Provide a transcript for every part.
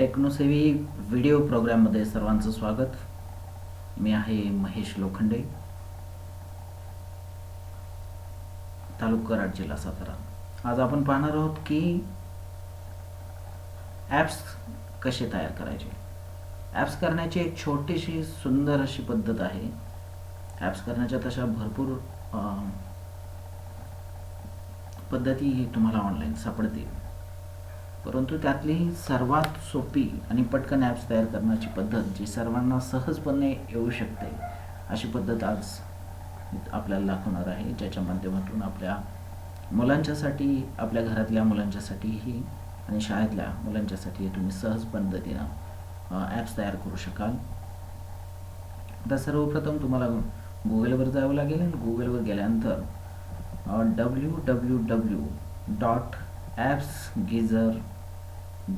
Tech-savvy video प्रोग्राममध्ये सर्वांचं स्वागत. मी आहे महेश लोखंडे तालुका कराड जिल्हा सातारा. आज आपण पाहणार आहोत की ॲप्स कसे तयार करायचे? ॲप्स करण्याची एक छोटीशी सुंदर अशी पद्धत आहे. ॲप्स करण्याच्या तशा भरपूर अं, पद्धती तुम्हाला ऑनलाईन सापडतील. परंतु त्यातली सर्वात सोपी आणि पटकन ॲप्स तयार करण्याची पद्धत जी सर्वांना सहजपणे येऊ शकते अशी पद्धत आज आपल्याला दाखवणार आहे. ज्याच्या माध्यमातून आपल्या मुलांच्यासाठी आपल्या घरातल्या मुलांच्यासाठीही आणि शाळेतल्या मुलांच्यासाठी तुम्ही सहज पद्धतीनं ॲप्स तयार करू शकाल. आता सर्वप्रथम तुम्हाला गुगलवर जावं लागेल आणि गुगलवर गेल्यानंतर W W W dot AppsGeyser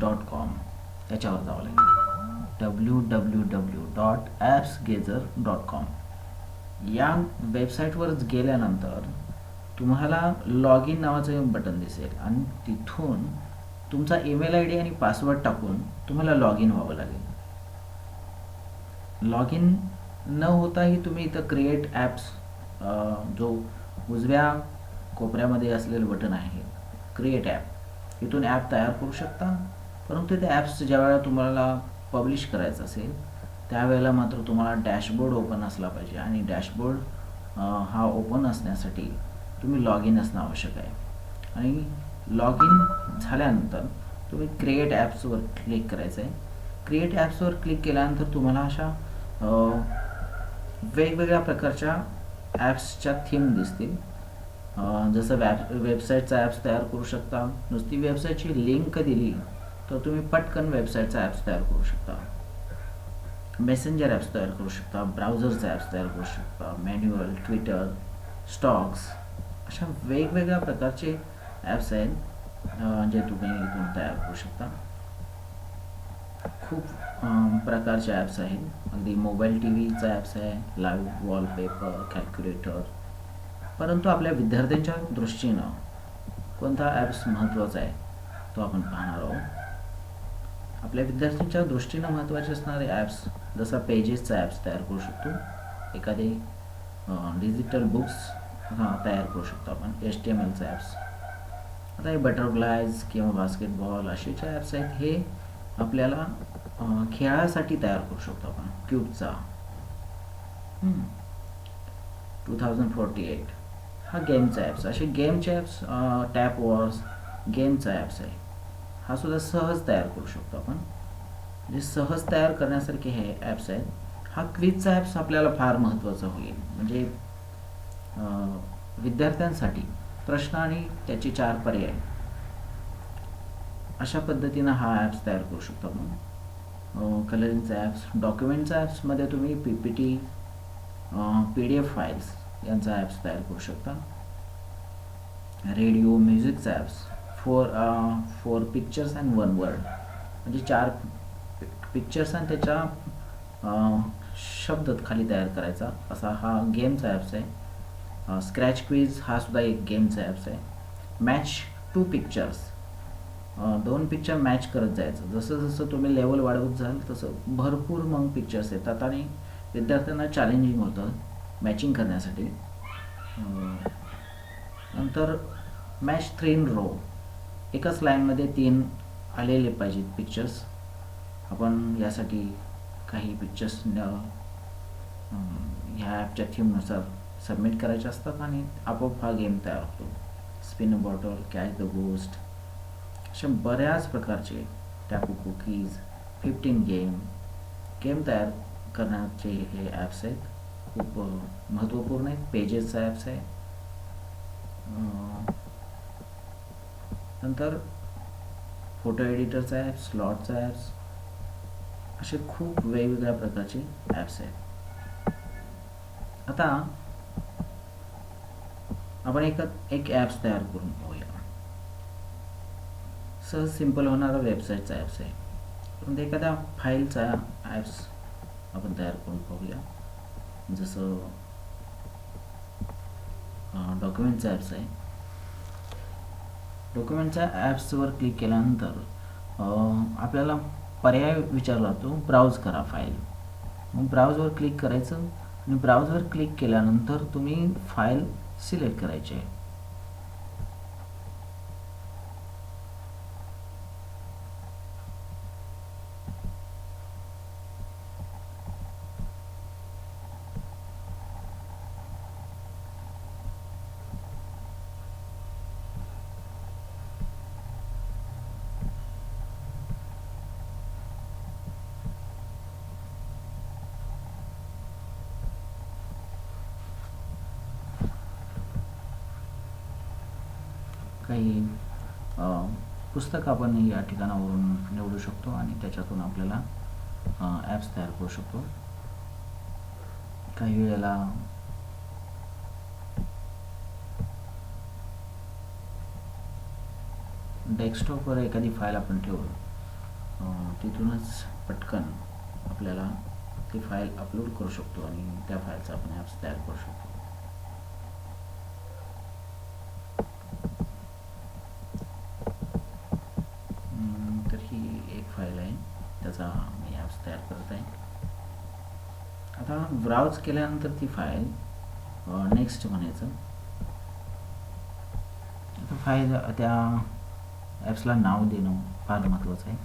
dot com. याच्यावर जावं लागेल. W W W dot AppsGeyser dot com या वेबसाईटवर गेल्यानंतर तुम्हाला लॉग इन नावाचं बटन दिसेल आणि तिथून तुमचा ईमेल आय डी आणि पासवर्ड टाकून तुम्हाला लॉग इन व्हावं लागेल. लॉग इन न होताही तुम्ही इथं क्रिएट ॲप्स जो उजव्या कोपऱ्यामध्ये असलेलं बटन आहे क्रिएट ॲप इथून ॲप तयार करू शकता. परंतु त्या ॲप्स ज्या वेळेला तुम्हाला पब्लिश करायचं असेल त्यावेळेला मात्र तुम्हाला डॅशबोर्ड ओपन असला पाहिजे. आणि डॅशबोर्ड हा ओपन असण्यासाठी तुम्ही लॉग इन असणं आवश्यक आहे. आणि लॉग इन झाल्यानंतर तुम्ही क्रिएट ॲप्सवर क्लिक करायचं आहे क्रिएट ॲप्सवर क्लिक केल्यानंतर तुम्हाला अशा वेगवेगळ्या प्रकारच्या ॲप्सच्या थीम दिसतील. जसं वॅब वेबसाईटचा ॲप्स तयार करू शकता. नुसती वेबसाईटची लिंक दिली तर तुम्ही पटकन वेबसाईटचा ॲप्स तयार करू शकता. मेसेंजर ॲप्स तयार करू शकता ब्राउझरचा ॲप्स तयार करू शकता मॅन्युअल ट्विटर स्टॉक्स अशा वेगवेगळ्या प्रकारचे ॲप्स आहेत जे तुम्ही इथून तयार करू शकता. खूप प्रकारचे ॲप्स आहेत. अगदी मोबाईल टी व्हीचा ॲप्स आहे लाईव्ह वॉलपेपर कॅल्क्युलेटर. परंतु आपल्या विद्यार्थ्यांच्या दृष्टीनं कोणता ॲप्स महत्त्वाचा आहे तो आपण पाहणार आहोत. आपल्या विद्यार्थ्यांच्या दृष्टीनं महत्त्वाचे असणारे ॲप्स जसा पेजेसचा ॲप्स तयार करू शकतो. एखादे डिजिटल बुक्स हां तयार करू शकतो आपण. एच टी एम एलचे ॲप्स आता हे बटरफ्लायज किंवा बास्केटबॉल असे जे ॲप्स आहेत हे आपल्याला खेळासाठी तयार करू शकतो आपण. क्यूबचा टू थाउजंड फोर्टी एट हा गेमचा ॲप्स असे गेमचे ॲप्स टॅप वॉर्स गेमचा ॲप्स आहे. हा सुद्धा सहज तयार करू शकतो आपण. म्हणजे सहज तयार करण्यासारखे हे ॲप्स आहेत हा क्विजचा ॲप्स आपल्याला फार महत्त्वाचा होईल. म्हणजे विद्यार्थ्यांसाठी प्रश्न आणि त्याचे चार पर्याय. अशा पद्धतीनं हा ॲप्स तयार करू शकतो आपण. कलरिंगचा ॲप्स डॉक्युमेंटचा ॲप्समध्ये तुम्ही P P T P D F files यांचा ॲप्स तयार करू शकता. Radio म्युझिकचा apps four four pictures and one word म्हणजे चार पिक्चर्स आणि त्याच्या uh, शब्द खाली तयार करायचा. असा हा गेमचा ॲप्स आहे. Uh, स्क्रॅच क्विज हा सुद्धा एक गेमचा ॲप्स आहे. मॅच टू पिक्चर्स दोन पिक्चर मॅच करत जायचं. जसं जसं तुम्ही लेवल वाढवत जाल तसं भरपूर मग पिक्चर्स येतात आणि विद्यार्थ्यांना चॅलेंजिंग होतं मॅचिंग करण्यासाठी. Uh, नंतर मॅच थ्री इन रो एकाच लाईनमध्ये तीन आलेले पाहिजेत पिक्चर्स आपण यासाठी काही पिक्चर्स ह्या ॲपच्या थीमनुसार सबमिट करायचे असतात आणि आपोआप हा गेम तयार होतो. Spin bottle catch the ghost अशा बऱ्याच प्रकारचे टॅपू कुकीज फिफ्टीन गेम गेम तयार करण्याचे हे ॲप्स आहेत. खूप महत्त्वपूर्ण आहेत. पेजेसचा ॲप्स आहे. नंतर फोटो एडिटरचा ॲप स्लॉटचा ॲप्स असे खूप वेगवेगळ्या प्रकारचे ॲप्स आहेत. आता आपण एक एक ॲप्स तयार करून पाहूया सहज सिंपल होणारा वेबसाईटचा ॲप्स आहे. परंतु एखाद्या फाईलचा ॲप्स आपण तयार करून पाहूया. जसं डॉक्युमेंटचा ॲप्स आहे. डॉक्युमेंटच्या ॲप्सवर क्लिक केल्यानंतर आपल्याला पर्याय विचारला जातो ब्राउज करा फाईल. मग ब्राउजवर क्लिक करायचं आणि ब्राउजवर क्लिक केल्यानंतर तुम्ही फाईल सिलेक्ट करायची आहे. काही पुस्तक आपण या ठिकाणावरून निवडू शकतो आणि त्याच्यातून आपल्याला ॲप्स तयार करू शकतो. काही वेळेला डेस्कटॉपवर एखादी फाईल आपण ठेवू तिथूनच पटकन आपल्याला ती फाईल अपलोड करू शकतो आणि त्या फाईलचा आपण ॲप्स तयार करू शकतो हम्म, तर ही एक फाईल आहे त्याचा मी ॲप्स तयार करत आहे आता ब्राउज केल्यानंतर ती फाईल नेक्स्ट म्हणायचं. आता फाईल त्या ॲप्सला नाव देणं फार महत्त्वाचं आहे.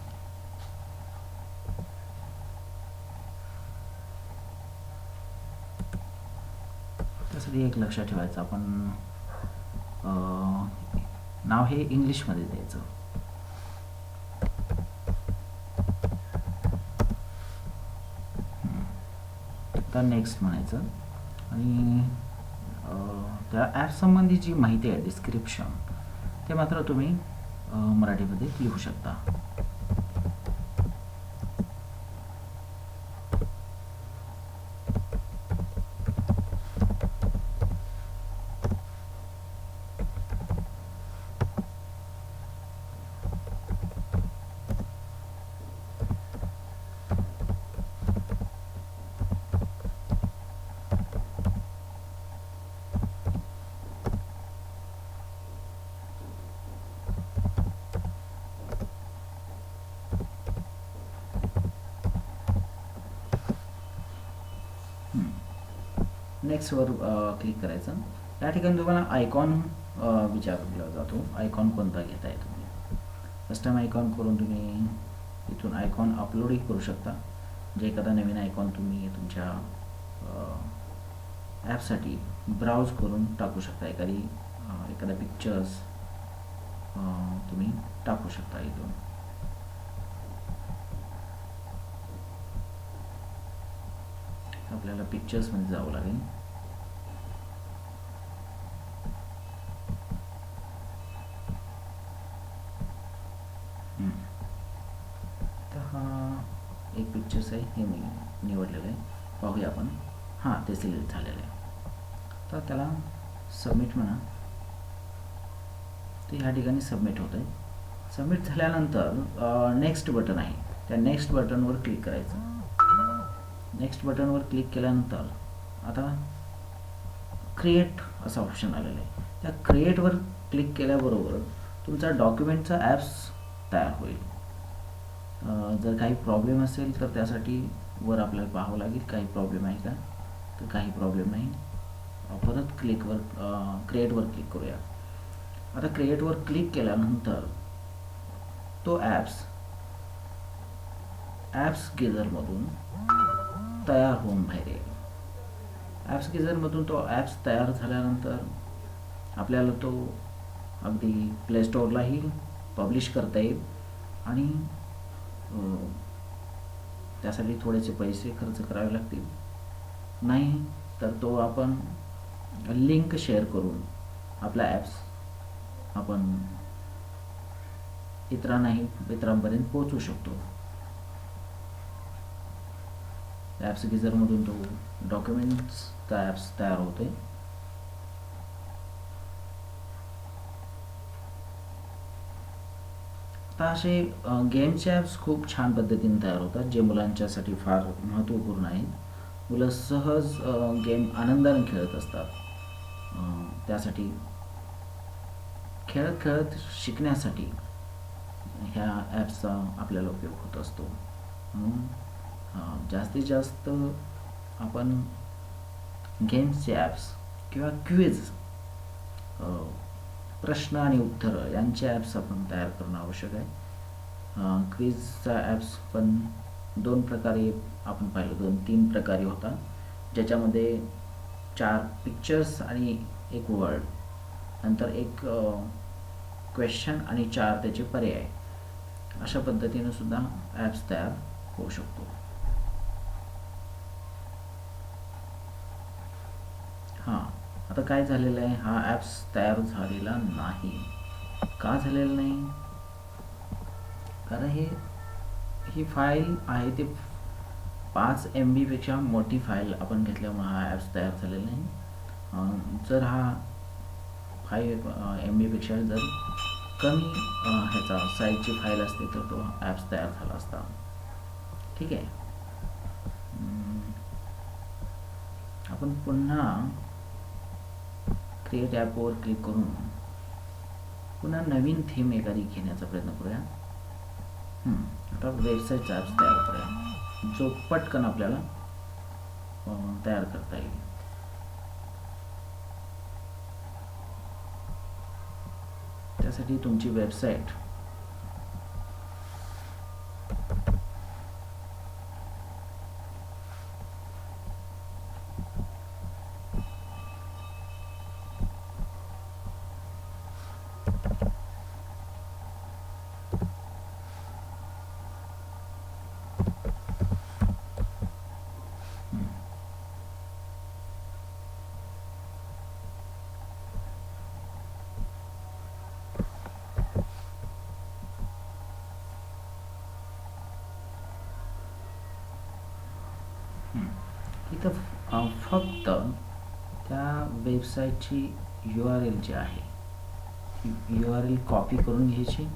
त्यासाठी एक लक्षात ठेवायचं आपण अं, नाव हे इंग्लिशमध्ये द्यायचं. तर नेक्स्ट म्हणायचं. आणि त्या ॲपसंबंधी जी माहिती आहे डिस्क्रिप्शन ते मात्र तुम्ही मराठीमध्ये लिहू शकता. नेक्स्टवर क्लिक करायचं. या ठिकाणी तुम्हाला आयकॉन विचारला जातो. आयकॉन कोणता घेताय तुम्ही? कस्टम आयकॉन करून तुम्ही इथून आयकॉन अपलोडही करू शकता. जे एखादा नवीन आयकॉन तुम्ही तुमच्या ॲपसाठी ब्राउज करून टाकू शकता. एखादी एखादा पिक्चर्स तुम्ही टाकू शकता इथून. आपल्याला पिक्चर्समध्ये जावं लागेल. तर हा एक पिक्चर्स आहे हे मी निवडलेलं आहे. पाहूया आपण. हां ते सिलेक्ट झालेलं आहे. तर त्याला सबमिट म्हणा. तर ह्या ठिकाणी सबमिट होतं आहे सबमिट झाल्यानंतर नेक्स्ट बटन आहे. त्या नेक्स्ट बटनवर क्लिक करायचं. नेक्स्ट बटनवर क्लिक केल्यानंतर आता क्रिएट असं ऑप्शन आलेलं आहे. त्या क्रिएटवर क्लिक केल्याबरोबर तुमचा डॉक्युमेंटचा ॲप्स तयार होईल. जर काही प्रॉब्लेम असेल तर त्यासाठी वर आपल्याला पाहावं लागेल काही प्रॉब्लेम आहे का? तर काही प्रॉब्लेम नाही. परत क्लिकवर क्रिएटवर क्लिक करूया. आता क्रिएटवर क्लिक केल्यानंतर तो ॲप्स ॲप्स गेझरमधून तयार होऊन बाहेर येईल ॲप्स गिझरमधून तो ॲप्स तयार झाल्यानंतर आपल्याला तो अगदी प्ले स्टोअरलाही पब्लिश करता येईल आणि त्यासाठी थोडेसे पैसे खर्च करावे लागतील. नाही तर तो आपण लिंक शेअर करून आपला ॲप्स आपण इतरांनाही इतरांपर्यंत पोहोचू शकतो. ॲप्स गिझरमधून तो डॉक्युमेंट्सचा ॲप्स तयार होते. आता असे गेमचे ॲप्स खूप छान पद्धतीने तयार होतात जे मुलांच्यासाठी फार महत्त्वपूर्ण आहेत. मुलं सहज गेम आनंदाने खेळत असतात. त्यासाठी खेळत खेळत शिकण्यासाठी ह्या ॲप्सचा आपल्याला उपयोग होत असतो. म्हणून जास्तीत जास्त आपण गेम्सचे ॲप्स किंवा क्विज प्रश्न आणि उत्तरं यांचे ॲप्स आपण तयार करणं आवश्यक आहे. क्विजचा ॲप्स पण दोन प्रकारे आपण पाहिलं दोन तीन प्रकारे होता. ज्याच्यामध्ये चार पिक्चर्स आणि एक वर्ड नंतर एक क्वेश्चन आणि चार त्याचे पर्याय. अशा पद्धतीनं सुद्धा ॲप्स तयार होऊ शकतो. हां आता काय झालेलं आहे? हा ॲप्स तयार झालेला नाही. का झालेला नाही? कारण हे ही फाईल आहे ते पाच एम बीपेक्षा मोठी फाईल आपण घेतल्यामुळे हा ॲप्स तयार झालेला नाही. जर हा फाईव्ह एम बीपेक्षा जर कमी ह्याचा साईजची फाईल असते तर तो ॲप्स तयार झाला असता. ठीक आहे? आपण पुन्हा क्रिएट ॲपवर क्लिक करून पुन्हा नवीन थीम एखादी घेण्याचा प्रयत्न करूया. आता वेबसाईट ॲप्स तयार करूया. जो पटकन आपल्याला तयार करता येईल. त्यासाठी तुमची वेबसाईट इथं फक्त त्या वेबसाईटची यू आर एल जी आहे यू आर एल कॉपी करून घ्यायची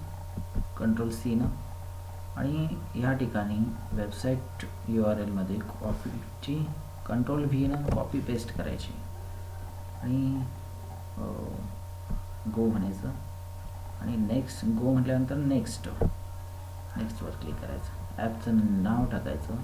कंट्रोल सीनं आणि ह्या ठिकाणी वेबसाईट यू आर एलमध्ये कॉपीची कंट्रोल व्हीनं कॉपी पेस्ट करायची. आणि गो म्हणायचं. आणि नेक्स्ट गो म्हटल्यानंतर नेक्स्ट नेक्स्टवर क्लिक करायचं. ॲपचं नाव टाकायचं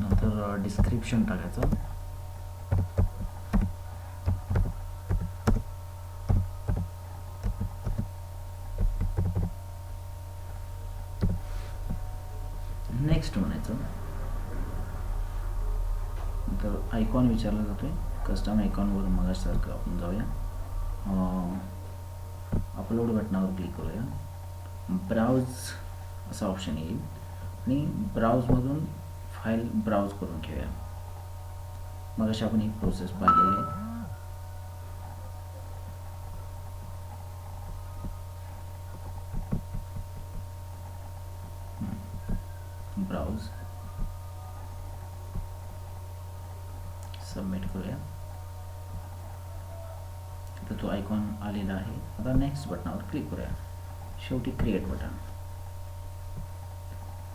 नंतर डिस्क्रिप्शन टाकायचं नेक्स्ट म्हणायचं. तर आयकॉन विचारला जातोय. कस्टम आयकॉनवरून मगासारखं आपण जाऊया. अपलोड बटनावर क्लिक करूया. ब्राउज असा ऑप्शन येईल. आणि ब्राउजमधून फाईल ब्राउज करून घेऊया. मग अशी आपण ही प्रोसेस पाहिलेली. आहे ब्राउज. सबमिट करूया. तर तो आयकॉन आलेला आहे. आता नेक्स्ट बटनावर क्लिक करूया. शेवटी क्रिएट बटन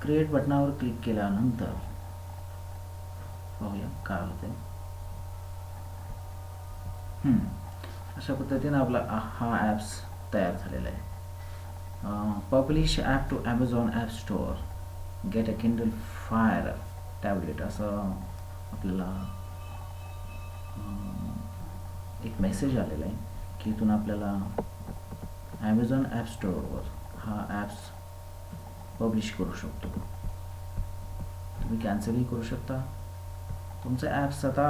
क्रिएट बटनावर क्लिक केल्यानंतर पाहूया काय होते अशा पद्धतीने आपला हा ॲप्स तयार झालेला आहे. Publish app to Amazon app store get a Kindle Fire tablet असं आपल्याला एक मेसेज आलेला आहे की इथून आपल्याला ॲमेझॉन ॲप स्टोअरवर हा ॲप्स पब्लिश करू शकतो. तुम्ही कॅन्सलही करू शकता. तुमचं ॲप्स आता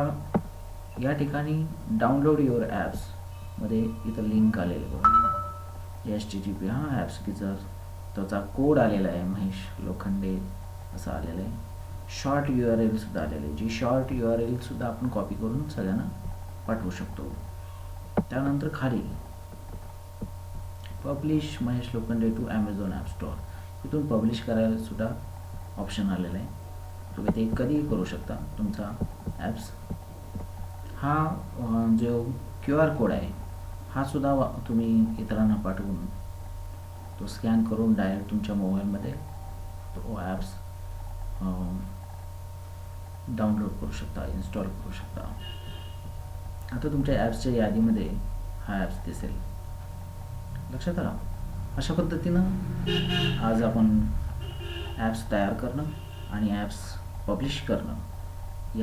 या ठिकाणी डाउनलोड युअर ॲप्समध्ये इथं लिंक आलेली बघा. एच टी जी पी हा ॲप्स की जर त्याचा कोड आलेला आहे महेश लोखंडे असं आलेलं आहे. शॉर्ट यू आर एलसुद्धा आलेले आहे. जी शॉर्ट यू आर एलसुद्धा आपण कॉपी करून सगळ्यांना पाठवू शकतो. त्यानंतर खाली publish Mahesh Lokhande to Amazon app store इथून पब्लिश करायला सुद्धा ऑप्शन आलेलं आहे. तुम्ही ते कधीही करू शकता तुमचा ॲप्स हा जो क्यू आर कोड आहे हा सुद्धा वा तुम्ही इतरांना पाठवून तो स्कॅन करून डायरेक्ट तुमच्या मोबाईलमध्ये तो ॲप्स डाउनलोड करू शकता इन्स्टॉल करू शकता. आता तुमच्या ॲप्सच्या यादीमध्ये हा ॲप्स दिसेल. लक्षात आला अशा पद्धतीनं आज आपण ॲप्स तयार करणं आणि ॲप्स पब्लिश करणं.